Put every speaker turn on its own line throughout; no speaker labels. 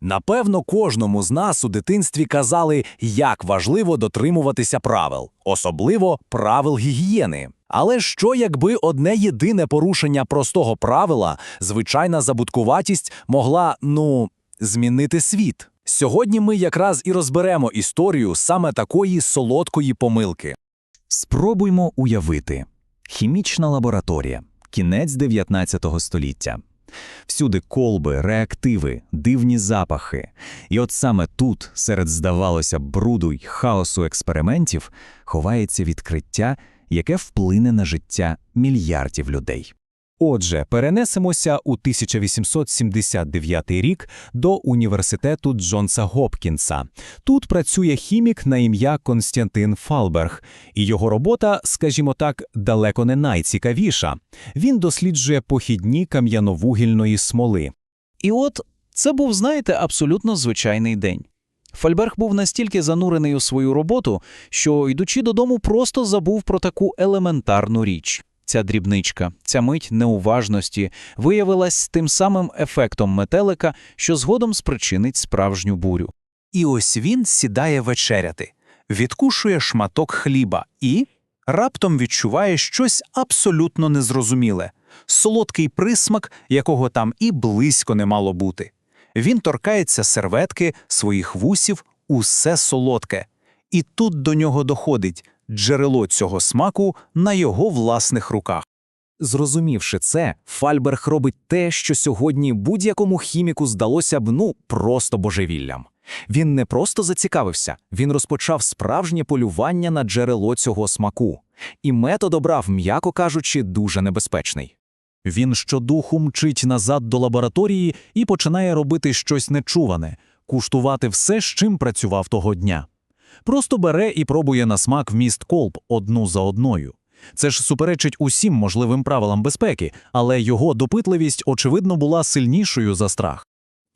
Напевно, кожному з нас у дитинстві казали, як важливо дотримуватися правил, особливо правил гігієни. Але що, якби одне єдине порушення простого правила, звичайна забудкуватість, могла, ну, змінити світ? Сьогодні ми якраз і розберемо історію саме такої солодкої помилки.
Спробуймо уявити. Хімічна лабораторія. Кінець 19 століття. Всюди колби, реактиви, дивні запахи. І от саме тут, серед, здавалося, бруду й хаосу експериментів, ховається відкриття, яке вплине на життя мільярдів людей. Отже, перенесемося у 1879 рік до університету Джонса Гопкінса. Тут працює хімік на ім'я Константин Фалберг, і його робота, скажімо так, далеко не найцікавіша. Він досліджує похідні кам'яновугільної смоли.
І от це був, знаєте, абсолютно звичайний день. Фальберг був настільки занурений у свою роботу, що, йдучи додому, просто забув про таку елементарну річ. Ця дрібничка, ця мить неуважності виявилась тим самим ефектом метелика, що згодом спричинить справжню бурю.
І ось він сідає вечеряти, відкушує шматок хліба і раптом відчуває щось абсолютно незрозуміле солодкий присмак, якого там і близько не мало бути. Він торкається серветки, своїх вусів, усе солодке. І тут до нього доходить джерело цього смаку на його власних руках.
Зрозумівши це, Фальберг робить те, що сьогодні будь-якому хіміку здалося б ну просто божевіллям. Він не просто зацікавився, він розпочав справжнє полювання на джерело цього смаку. І метод обрав, м'яко кажучи, дуже небезпечний. Він щодуху мчить назад до лабораторії і починає робити щось нечуване, куштувати все, з чим працював того дня. Просто бере і пробує на смак вміст колб одну за одною. Це ж суперечить усім можливим правилам безпеки, але його допитливість, очевидно, була сильнішою за страх.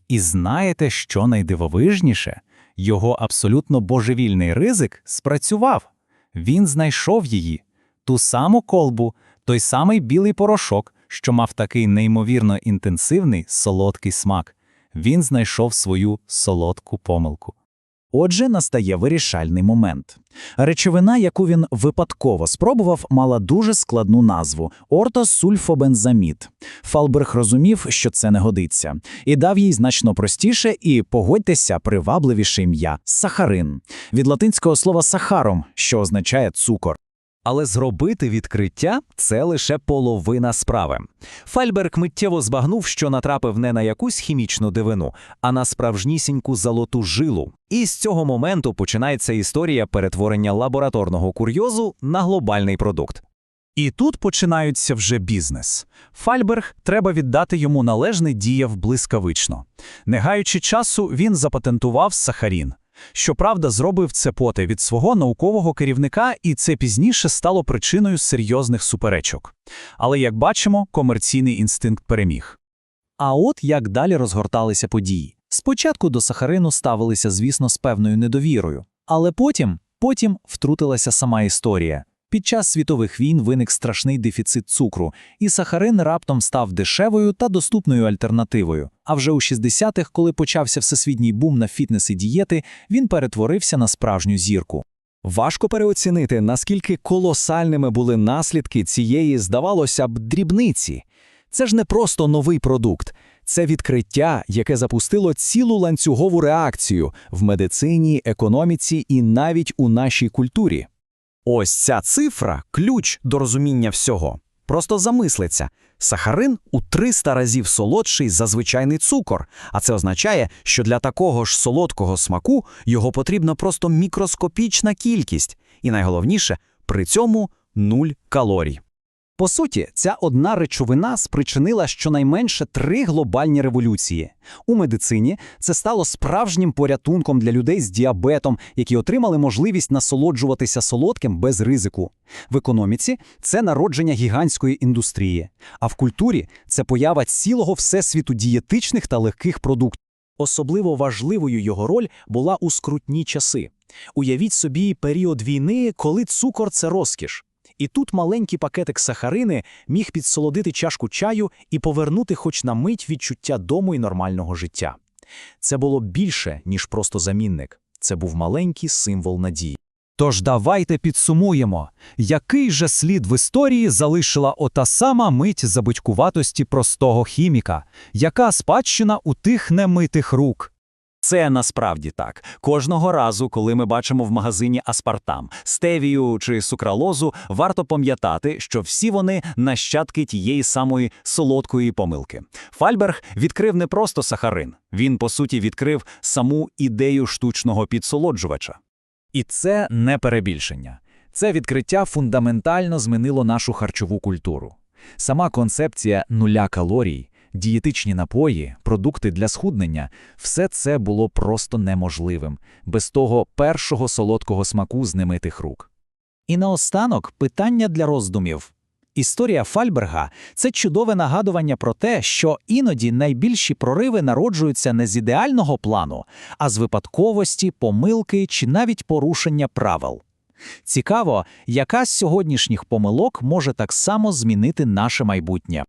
І знаєте, що найдивовижніше? Його абсолютно божевільний ризик спрацював. Він знайшов її, ту саму колбу, той самий білий порошок, що мав такий неймовірно інтенсивний солодкий смак. Він знайшов свою солодку помилку. Отже, настає вирішальний момент. Речовина, яку він випадково спробував, мала дуже складну назву ортосульфобензамід. Фалберг розумів, що це не годиться, і дав їй значно простіше і, погодьтеся, привабливіше ім'я сахарин від латинського слова сахаром, що означає цукор. Але зробити відкриття це лише половина справи. Фальберг миттєво збагнув, що натрапив не на якусь хімічну дивину, а на справжнісіньку золоту жилу. І з цього моменту починається історія перетворення лабораторного курйозу на глобальний продукт. І тут починається вже бізнес. Фальберг, треба віддати йому належне, діяв блискавично. Не гаючи часу, він запатентував сахарін. Щоправда, зробив це поте від свого наукового керівника, і це пізніше стало причиною серйозних суперечок. Але, як бачимо, комерційний інстинкт переміг. А от як далі розгорталися події. Спочатку до сахарину ставилися, звісно, з певною недовірою, але потім, потім втрутилася сама історія. Під час світових війн виник страшний дефіцит цукру, і сахарин раптом став дешевою та доступною альтернативою. А вже у 60-х, коли почався всесвітній бум на фітнес і дієти, він перетворився на справжню зірку. Важко переоцінити, наскільки колосальними були наслідки цієї, здавалося б, дрібниці. Це ж не просто новий продукт, це відкриття, яке запустило цілу ланцюгову реакцію в медицині, економіці і навіть у нашій культурі. Ось ця цифра ключ до розуміння всього. Просто замислиться. Сахарин у 300 разів солодший за звичайний цукор, а це означає, що для такого ж солодкого смаку його потрібна просто мікроскопічна кількість, і найголовніше, при цьому нуль калорій. По суті, ця одна речовина спричинила щонайменше три глобальні революції. У медицині це стало справжнім порятунком для людей з діабетом, які отримали можливість насолоджуватися солодким без ризику. В економіці це народження гігантської індустрії, а в культурі це поява цілого всесвіту дієтичних та легких продуктів. Особливо важливою його роль була у скрутні часи. Уявіть собі період війни, коли цукор це розкіш. І тут маленький пакетик сахарини міг підсолодити чашку чаю і повернути хоч на мить відчуття дому і нормального життя. Це було більше, ніж просто замінник. Це був маленький символ надії.
Тож давайте підсумуємо, який же слід в історії залишила ота сама мить забудькуватості простого хіміка, яка спадщина у тих немитих рук.
Це насправді так. Кожного разу, коли ми бачимо в магазині аспартам, стевію чи сукралозу, варто пам'ятати, що всі вони нащадки тієї самої солодкої помилки. Фальберг відкрив не просто сахарин, він, по суті, відкрив саму ідею штучного підсолоджувача. І це не перебільшення. Це відкриття фундаментально змінило нашу харчову культуру. Сама концепція нуля калорій, дієтичні напої, продукти для схуднення – все це було просто неможливим, без того першого солодкого смаку з немитих рук.
І наостанок питання для роздумів. Історія Фальберга – це чудове нагадування про те, що іноді найбільші прориви народжуються не з ідеального плану, а з випадковості, помилки чи навіть порушення правил. Цікаво, яка з сьогоднішніх помилок може так само змінити наше майбутнє.